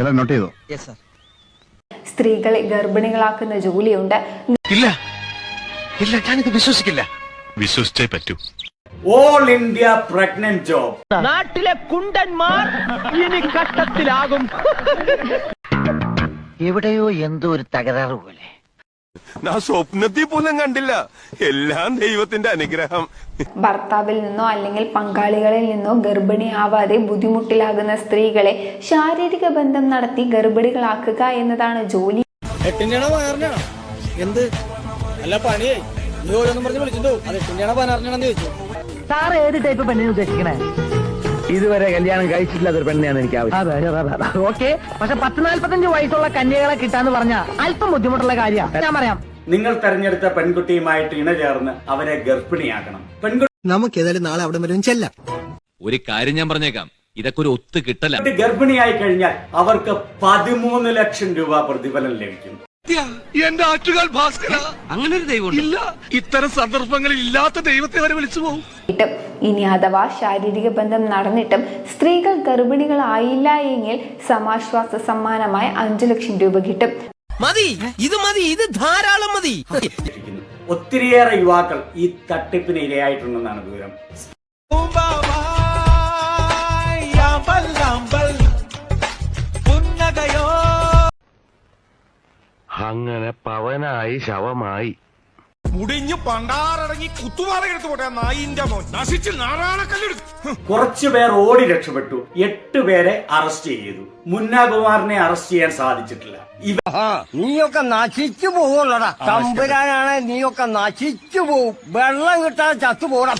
എല്ലാം നോട്ട് ചെയ്തോ? സ്ത്രീകളെ ഗർഭിണികളാക്കുന്ന ജോലിയുണ്ട്. ഇല്ല. ഇല്ല ഞാനിത് വിശ്വസിക്കില്ല. വിശ്വസിച്ചേ പറ്റൂ. ഓൾ ഇന്ത്യ പ്രഗ്നന്റ് ജോബ് നാട്ടിലെ കുണ്ടന്മാർ ഇനി കട്ടത്തിലാകും എവിടെയോ എന്തോ ഒരു തകരാറ് പോലെ. ഞാൻ സ്വപ്നത്തിൽ പോലും കണ്ടില്ല. എല്ലാം ദൈവത്തിന്റെ അനുഗ്രഹം. ഭർത്താവിൽ നിന്നോ അല്ലെങ്കിൽ പങ്കാളികളിൽ നിന്നോ ഗർഭിണിയാവാതെ ബുദ്ധിമുട്ടിലാകുന്ന സ്ത്രീകളെ ശാരീരിക ബന്ധം നടത്തി ഗർഭിണികളാക്കുക എന്നതാണ് ജോലി. എട്ടിന്റെയാണോ പതിനാറിനാണോ എന്ത്? അല്ല പണിയേ. നീ ഓരോന്നും പറഞ്ഞ് വിളിച്ചിട്ടോ അത് എട്ടിന്റെയാണോ പതിനാറിനാണെന്ന് ചോദിച്ചു. സാർ ഏത് ടൈപ്പ് പെണ്ണിനെ ഉദ്ദേശിക്കണേ? ഇതുവരെ കല്യാണം കഴിച്ചിട്ടില്ലാത്ത ഒരു പെണ്ണിനെയാണ് എനിക്ക് ആവശ്യം. ഓക്കെ. പക്ഷെ പത്ത് നാല്പത്തഞ്ച് വയസ്സുള്ള കന്യകളെ കിട്ടാന്ന് പറഞ്ഞ അല്പം ബുദ്ധിമുട്ടുള്ള കാര്യമാണ് ഞാൻ പറയാം. നിങ്ങൾ തെരഞ്ഞെടുത്ത പെൺകുട്ടിയുമായിട്ട് ഇണചേർന്ന് അവരെ ഗർഭിണിയാക്കണം. പെൺകുട്ടി നമുക്ക് ഏതായാലും നാളെ അവിടെ വരും ചെല്ലാം. ഒരു കാര്യം ഞാൻ പറഞ്ഞേക്കാം. ഇതൊക്കെ ഒരു ഒത്ത് കിട്ടല ഗർഭിണിയായി കഴിഞ്ഞാൽ അവർക്ക് പതിമൂന്ന് ലക്ഷം രൂപ പ്രതിഫലം ലഭിക്കും. എന്റെ ആറ്റുകാൽ ഭാസ്കര. അങ്ങനെ ഒരു ദൈവം ഇല്ല ഇത്തരം സന്ദർഭങ്ങളിൽ ഇല്ലാത്ത ദൈവത്തെ വരെ വിളിച്ചു പോകും. ഇനി അഥവാ ശാരീരിക ബന്ധം നടന്നിട്ടും സ്ത്രീകൾ ഗർഭിണികളായില്ല എങ്കിൽ സമാശ്വാസ സമ്മാനമായി അഞ്ചു ലക്ഷം രൂപ കിട്ടും. മതി. ഇത് മതി. ഇത് ധാരാളം മതി. ഒത്തിരിയേറെ യുവാക്കൾ ഈ തട്ടിപ്പിന് ഇരയായിട്ടുണ്ടെന്നാണ് വിവരം. അങ്ങനെ പവനായി ശവമായി. മുടിഞ്ഞു പണ്ടാറടങ്ങി കുത്തുപാറയെടുത്ത് പോട്ടെ നായിന്റെ മോൻ. നശിച്ച് നാരായണക്കല്ലെടുത്തു കുറച്ചു പേർ ഓടി രക്ഷപ്പെട്ടു. എട്ട് പേരെ അറസ്റ്റ് ചെയ്തു. മുന്നാകുമാറിനെ അറസ്റ്റ് ചെയ്യാൻ സാധിച്ചിട്ടില്ല. നീയൊക്കെ നശിച്ചു പോവുള്ളടാ. തമ്പുരാനാണ് നീയൊക്കെ നശിച്ചു പോവും. വെള്ളം കിട്ടാതെ ചത്തു പോടാ